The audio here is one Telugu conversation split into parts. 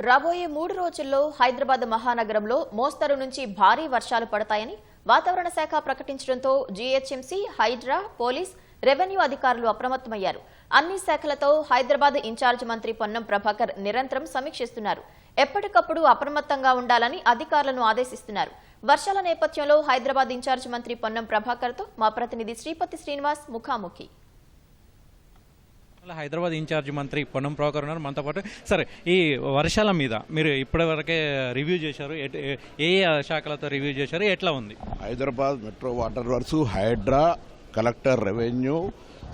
రాబోయే మూడు రోజుల్లో హైదరాబాద్ మహానగరంలో మోస్తరు నుంచి భారీ వర్షాలు పడతాయని వాతావరణ శాఖ ప్రకటించడంతో జీహెచ్ఎంసీ హైడ్రా పోలీస్ రెవెన్యూ అధికారులు అప్రమత్తమయ్యారు. అన్ని శాఖలతో హైదరాబాద్ ఇన్ఛార్జ్ మంత్రి పొన్నం ప్రభాకర్ నిరంతరం సమీక్షిస్తున్నారు. ఎప్పటికప్పుడు అప్రమత్తంగా ఉండాలని అధికారులను ఆదేశిస్తున్నారు. వర్షాల నేపథ్యంలో హైదరాబాద్ ఇన్ఛార్జ్ మంత్రి పొన్నం ప్రభాకర్తో మా ప్రతినిధి శ్రీపతి శ్రీనివాస్ ముఖాముఖి. హైదరాబాద్ ఇన్ఛార్జ్ మంత్రి పొన్నం ప్రభాకర్ ఉన్నారు. మనతో పాటు సరే ఈ వర్షాల మీద మీరు ఇప్పటివరకే రివ్యూ చేశారు. ఏ ఏ శాఖలతో రివ్యూ చేశారు? ఎట్లా ఉంది? Hyderabad metro water works HYDRAA collector revenue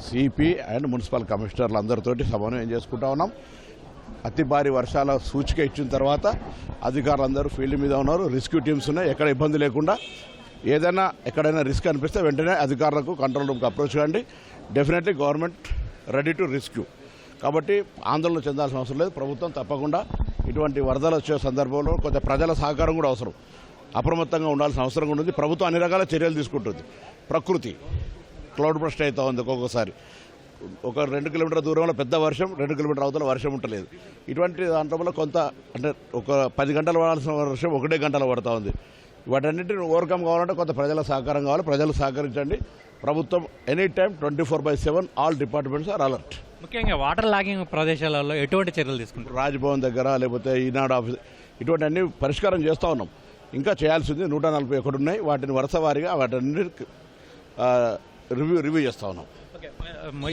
CP and municipal కమిషనర్లు అందరితోటి సమన్వయం చేసుకుంటా ఉన్నాం. అతి భారీ వర్షాల సూచిక ఇచ్చిన తర్వాత అధికారులందరూ ఫీల్డ్ మీద ఉన్నారు. రెస్క్యూ టీమ్స్ ఉన్నాయి. ఎక్కడ ఇబ్బంది లేకుండా ఏదైనా ఎక్కడైనా రిస్క్ అనిపిస్తే వెంటనే అధికారులకు కంట్రోల్ రూమ్కి అప్రోచ్ కండి definitely government ready to rescue. కాబట్టి ఆందోళన చెందాల్సిన అవసరం లేదు. ప్రభుత్వం తప్పకుండా ఇటువంటి వరదలు వచ్చే సందర్భంలో కొంత ప్రజల సహకారం కూడా అవసరం. అప్రమత్తంగా ఉండాల్సిన అవసరం కూడా ఉంది. ప్రభుత్వం అన్ని రకాల చర్యలు తీసుకుంటుంది. ప్రకృతి. క్లౌడ్ బ్రస్ట్ అవుతా ఉంది ఒక్కొక్కసారి. ఒక రెండు కిలోమీటర్ దూరంలో పెద్ద వర్షం రెండు కిలోమీటర్ అవతల వర్షం ఉండలేదు. ఇటువంటి దాంట్లో కొంత అంటే ఒక పది గంటలు పడాల్సిన వర్షం ఒకటే గంటలు పడుతూ ఉంది. వాటన్నిటిని ఓవర్కమ్ కావాలంటే కొంత ప్రజల సహకారం కావాలి. ప్రజలు సహకరించండి. ప్రభుత్వం any time twenty four by seven all departments are alert ముఖ్యంగా వాటర్ లాగింగ్ ప్రదేశాలలో ఎటువంటి చర్యలు తీసుకుంటారు? రాజ్భవన్ దగ్గర లేకపోతే ఈనాడు ఆఫీస్ ఇటువంటి అన్ని పరిష్కారం చేస్తూ ఉన్నాం. ఇంకా చేయాల్సింది నూట నలభై ఒకటి ఉన్నాయి. వాటిని వరుస వారీగా వాటిని రివ్యూ రివ్యూ చేస్తూ ఉన్నాం. ఓకే.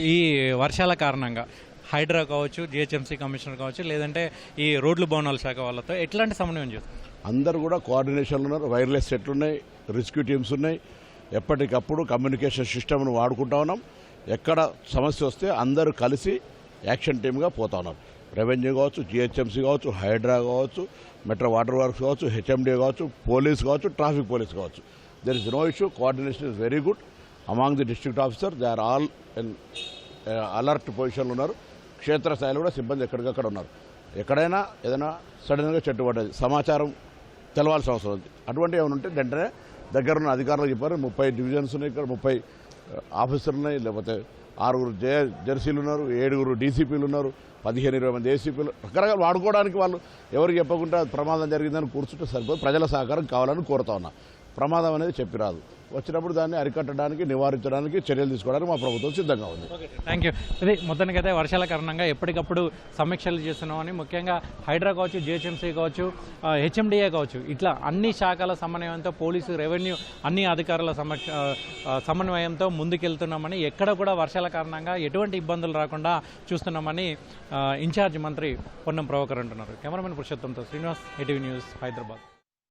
ఈ వర్షాల కారణంగా హైడ్రా కావచ్చు జిహెచ్ఎంసీ కమిషనర్ కావచ్చు లేదంటే ఈ రోడ్లు భవనాల శాఖ వాళ్ళతో ఎట్లాంటి సమన్వయం చేస్తారు? అందరూ కూడా కోఆర్డినేషన్లు ఉన్నారు. వైర్లెస్ సెట్లు ఉన్నాయి రెస్క్యూ టీమ్స్ ఉన్నాయి. ఎప్పటికప్పుడు కమ్యూనికేషన్ సిస్టమ్ను వాడుకుంటా ఉన్నాం. ఎక్కడ సమస్య వస్తే అందరూ కలిసి యాక్షన్ టీమ్గా పోతా ఉన్నాం. రెవెన్యూ కావచ్చు జిహెచ్ఎంసీ కావచ్చు హైడ్రా కావచ్చు మెట్రో వాటర్ వర్క్స్ కావచ్చు హెచ్ఎండి కావచ్చు పోలీస్ కావచ్చు ట్రాఫిక్ పోలీస్ కావచ్చు. There is no issue coordination is very good among the district officer they are all in alert పొజిషన్లో ఉన్నారు. క్షేత్రస్థాయిలో కూడా సిబ్బంది ఎక్కడికక్కడ ఉన్నారు. ఎక్కడైనా ఏదైనా సడన్గా చెట్టు పడ్డది సమాచారం తెలవాల్సిన అవసరం ఉంది. అటువంటి ఏమైనా ఉంటే వెంటనే దగ్గరున్న అధికారులు చెప్పారు ముప్పై డివిజన్స్ ఉన్నాయి ఇక్కడ ముప్పై ఆఫీసర్లు ఉన్నాయి లేకపోతే ఆరుగురు జే జెర్సీలు ఉన్నారు ఏడుగురు డీసీపీలు ఉన్నారు పదిహేను ఇరవై మంది ఏసీపీలు రకరకాలు వాడుకోవడానికి వాళ్ళు ఎవరికి చెప్పకుండా ప్రమాదం జరిగిందని కూర్చుంటే సరిపోదు. ప్రజల సహకారం కావాలని కోరుతా ఉన్నా. ప్రమాదం అనేది చెప్పిరాదు వచ్చినప్పుడు దాన్ని అరికట్టడానికి నివారించడానికి చర్యలు తీసుకోవడానికి మా ప్రభుత్వం సిద్ధంగా ఉంది. థ్యాంక్ యూ ఇది మొత్తానికైతే వర్షాల కారణంగా ఎప్పటికప్పుడు సమీక్షలు చేస్తున్నామని ముఖ్యంగా హైడ్రా కావచ్చు జిహెచ్ఎంసీ కావచ్చు హెచ్ఎండిఏ కావచ్చు ఇట్లా అన్ని శాఖల సమన్వయంతో పోలీసు రెవెన్యూ అన్ని అధికారుల సమక్ష సమన్వయంతో ముందుకెళ్తున్నామని ఎక్కడ కూడా వర్షాల కారణంగా ఎటువంటి ఇబ్బందులు రాకుండా చూస్తున్నామని ఇన్ఛార్జ్ మంత్రి పొన్నం ప్రభాకర్ అంటున్నారు. కెమెరామెన్ పురుషోత్తంతో శ్రీనివాస్ ఎటీవీ న్యూస్ హైదరాబాద్.